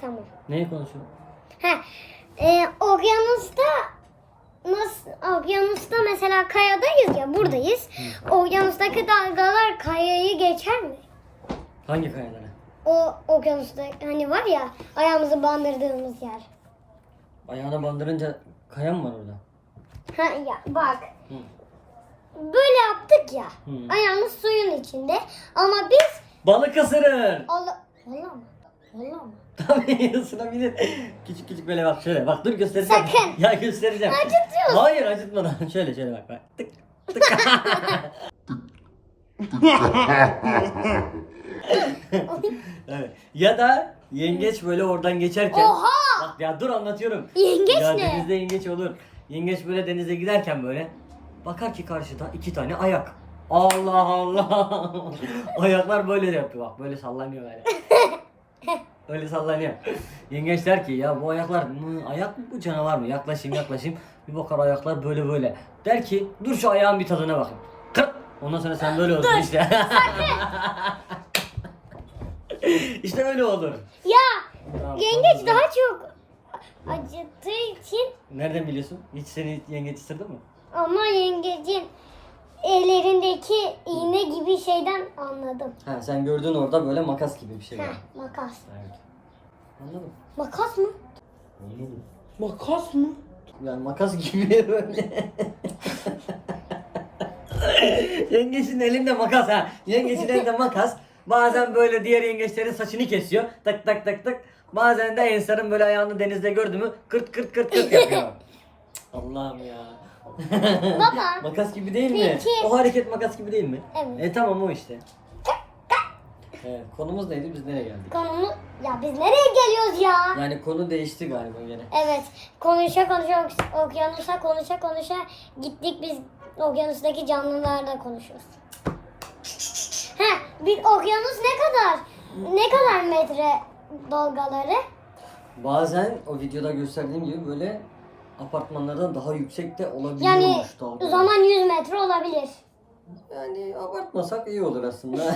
Tamam. Neyi konuşuyor? Ha, e, okyanusta nasıl okyanusta mesela kayadayız ya buradayız. Okyanustaki dalgalar kayayı geçer mi? Hangi kayalara? O okyanusta hani var ya ayağımızı bandırdığımız yer. Ayağına bandırınca kaya mı var orada? Ha ya bak. Hı. Böyle yaptık ya. Hı. Ayağımız suyun içinde. Ama biz Balık ısırır. Allah Valla mı? Valla mı? Tabii ısırabilir. Küçük küçük böyle bak şöyle. Bak dur göstereceğim. Sakın. Ya göstereceğim. Acıtıyorsun. Hayır acıtmadan. Şöyle şöyle bak bak. Tık tık. evet. Ya da yengeç böyle oradan geçerken. Oha! Bak ya dur anlatıyorum. Yengeç ya ne? denizde yengeç olur. Yengeç böyle denize giderken böyle bakar ki karşıda iki tane ayak. Allah Allah. Ayaklar böyle de yapıyor bak böyle sallanıyor böyle. Öyle sallanıyor. Yengeç der ki ya bu ayaklar mı, ayak mı bu canavar mı? Yaklaşayım yaklaşayım. Bir bakar ayaklar böyle böyle. Der ki dur şu ayağın bir tadına bakayım. Kırt. Ondan sonra sen böyle olsun işte. işte öyle olur. Ya Tamam, yengeç tamam. daha çok acıttığı için Nereden biliyorsun? Hiç seni yengeç ısırdı mı? ama yengecin ellerindeki iğne gibi şeyden anladım. Ha sen gördün orada böyle makas gibi bir şey var. Heh, makas. Evet. Anladım. Makas mı? Anladım. Makas mı? Yani makas gibi böyle. Yengeçin elinde makas ha. Yengeçin elinde makas. Bazen böyle diğer yengeçlerin saçını kesiyor. Tak tak tak tak. Bazen de Ensar'ın böyle ayağını denizde gördü mü kırt kırt kırt kırt yapıyor. Allah'ım ya. Baba. makas gibi değil mi? Peki. O hareket makas gibi değil mi? Evet. E tamam o işte. Evet, konumuz neydi? Biz nereye geldik? Konunu ya biz nereye geliyoruz ya? Yani konu değişti galiba gene. Evet. Konuşa konuşa ok- okyanusa konuşa konuşa gittik biz okyanustaki canlılarla konuşuyoruz. Ha, bir okyanus ne kadar ne kadar metre dalgaları? Bazen o videoda gösterdiğim gibi böyle apartmanlardan daha yüksek de Yani olabiliyormuş dalgalar. o zaman 100 metre olabilir. Yani abartmasak iyi olur aslında.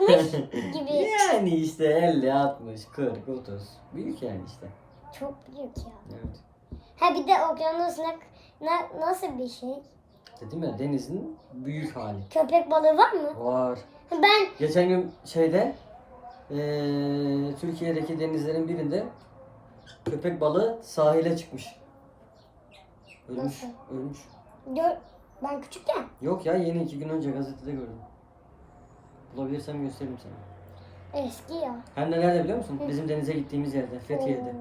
60 gibi. yani işte 50, 60, 40, 30. Büyük yani işte. Çok büyük ya. Evet. Ha bir de okyanus ne, ne- nasıl bir şey? Dedim ya denizin büyük hali. Köpek balığı var mı? Var. Ben Geçen gün şeyde eee, Türkiye'deki denizlerin birinde köpek balığı sahile çıkmış. Ölmüş. Nasıl? Ölmüş. gör, ben küçükken Yok ya yeni iki gün önce gazetede gördüm. Bulabilirsem gösteririm sana. eski ya. Hem de nerede biliyor musun? Bizim denize gittiğimiz yerde, Fethiye'de.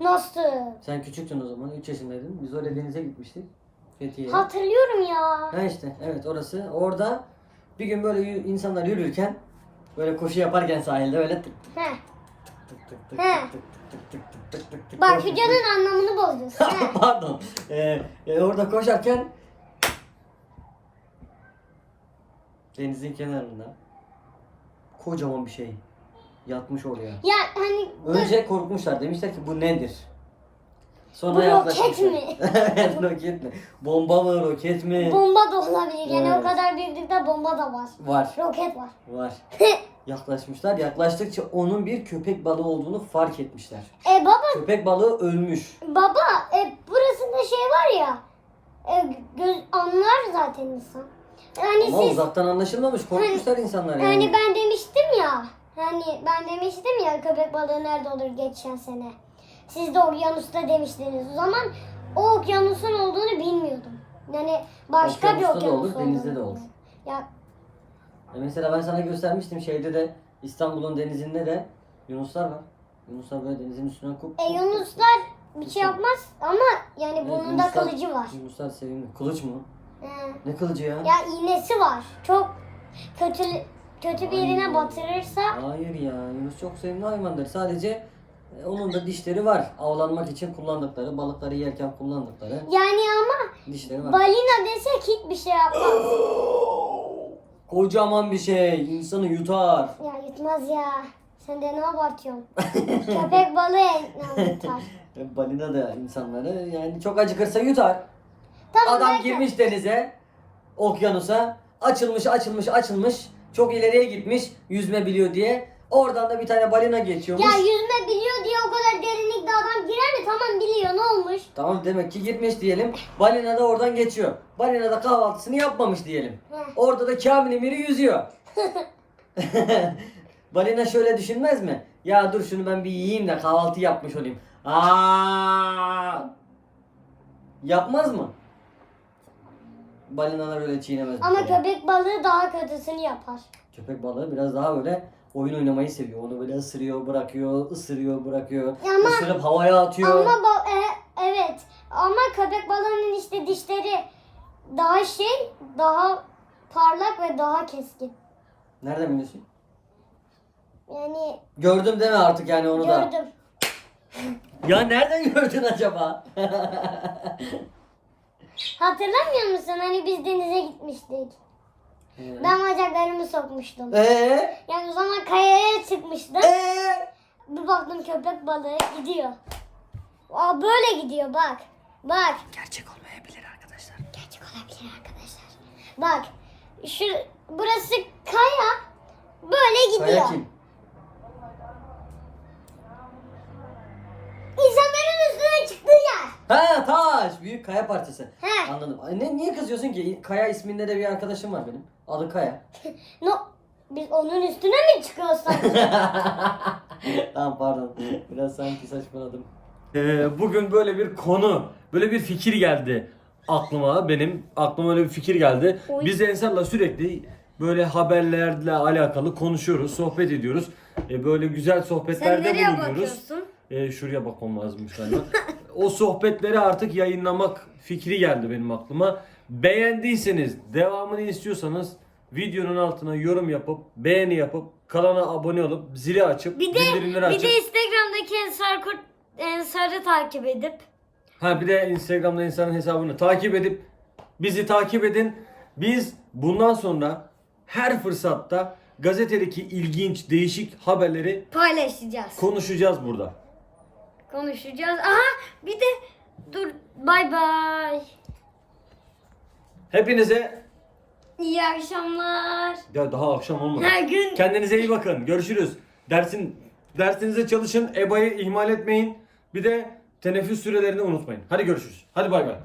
Nasıl? Sen küçüktün o zaman, 3 yaşındaydın. Biz oraya denize gitmiştik. Fethiye'ye. Hatırlıyorum ya. Ha işte, evet orası. Orada bir gün böyle insanlar yürürken, böyle koşu yaparken sahilde böyle tık He. Tık tık tık He. tık tık tık tık tık tık tık tık Bak videonun anlamını bozuyorsun. He. Pardon. Ee, e, orada koşarken denizin kenarında kocaman bir şey yatmış oraya. ya hani Önce korkmuşlar. Demişler ki bu nedir? Sonra Bu roket yaklaşmışlar. mi? evet roket mi? Bomba mı roket mi? bomba da olabilir. Yani Evet. o kadar büyüklükte bomba da var. Var. Roket var. Var. Yaklaşmışlar. Yaklaştıkça onun bir köpek balığı olduğunu fark etmişler. e baba Köpek balığı ölmüş. baba e burasında şey var ya. E, göz anlar zaten insan. Yani Ama siz uzaktan anlaşılmamış. Korkmuşlar insanlar yani. hani ben demiştim ya. Hani ben demiştim ya köpek balığı nerede olur geçen sene. Siz de okyanusta demiştiniz. O zaman o okyanusun olduğunu bilmiyordum. Yani başka bir Okyanusta da okyanus olur, denizde de olduğunu. olur. Ya mesela ben sana göstermiştim şeyde de İstanbul'un denizinde de Yunuslar var. Yunuslar böyle denizin üstüne kup. e, yunuslar bir şey yapmaz ama yani Evet, bunun da Yunuslar- kılıcı var. Yunuslar sevimli. Kılıç mı? He. Ne kılıcı ya? Ya iğnesi var. Çok kötü kötü bir yerine batırırsa Hayır ya Yunus çok sevimli hayvandır. Sadece e, onun da dişleri var. Avlanmak için kullandıkları, balıkları yerken kullandıkları yani ama dişleri var. balina desek hiçbir şey yapmaz. Kocaman bir şey. insanı yutar. Ya yutmaz ya. Sen de ne abartıyorsun? Köpek balığı ne yutar? E, Balina da insanları yani çok acıkırsa yutar. Tamam Adam belki- girmiş denize, okyanusa, açılmış açılmış açılmış, çok ileriye gitmiş yüzme biliyor diye. Oradan da bir tane balina geçiyormuş. Ya yüzme biliyor diye o kadar derinlikte adam girer mi? Tamam biliyor ne olmuş? Tamam demek ki gitmiş diyelim. Balina da oradan geçiyor. Balina da kahvaltısını yapmamış diyelim. Heh. Orada da Kamil Emir'i yüzüyor. Balina şöyle düşünmez mi? Ya dur şunu ben bir yiyeyim de kahvaltı yapmış olayım. Aa! Yapmaz mı? Balinalar öyle çiğnemez. Ama kere. köpek balığı daha kötüsünü yapar. Köpek balığı biraz daha böyle oyun oynamayı seviyor. Onu böyle ısırıyor, bırakıyor, ısırıyor, bırakıyor. Ama- Isırıp havaya atıyor. Ama ba- e, evet ama köpek balığının işte dişleri daha şey daha parlak ve daha keskin. Nereden biliyorsun? Yani Gördüm deme artık yani onu da. gördüm. Ya nereden gördün acaba? Hatırlamıyor musun? Hani biz denize gitmiştik. Ben bacaklarımı sokmuştum. Eee? Yani o zaman kayaya çıkmıştım. Eee? Bir baktım köpek balığı gidiyor. Aa böyle gidiyor bak. Bak. Gerçek olmayabilir arkadaşlar. Gerçek olabilir arkadaşlar. Bak. Şu burası kaya. Böyle gidiyor. Kaya kim? Yer. Ha taş. Büyük kaya parçası. He. Anladım. Ay, Ne, niye kızıyorsun ki? Kaya isminde de bir arkadaşım var benim. Adı Kaya. No. Biz onun üstüne mi çıkıyoruz sanki? tamam pardon. Biraz sanki saçmaladım. Ee, bugün böyle bir konu, böyle bir fikir geldi aklıma. Benim aklıma öyle bir fikir geldi. Oy. Biz Ensar'la sürekli böyle haberlerle alakalı konuşuyoruz, sohbet ediyoruz. Ee, böyle güzel sohbetlerde bulunuyoruz. Ee, şuraya bakmam lazımmış galiba. o sohbetleri artık yayınlamak fikri geldi benim aklıma. Beğendiyseniz, devamını istiyorsanız videonun altına yorum yapıp, beğeni yapıp, kanala abone olup, zili açıp, Bir de bildirimleri bir açıp. de Instagram'daki Ensar Kurt Ensar'ı takip edip Ha bir de Instagram'da insanın hesabını takip edip bizi takip edin. Biz bundan sonra her fırsatta gazetedeki ilginç, değişik haberleri paylaşacağız. konuşacağız burada. Konuşacağız. Aha bir de dur bay bay. Hepinize İyi akşamlar. ya daha akşam olmadı. Her gün Kendinize iyi bakın. Görüşürüz. Dersin dersinize çalışın. EBA'yı ihmal etmeyin. Bir de teneffüs sürelerini unutmayın. Hadi görüşürüz. Hadi bay bay.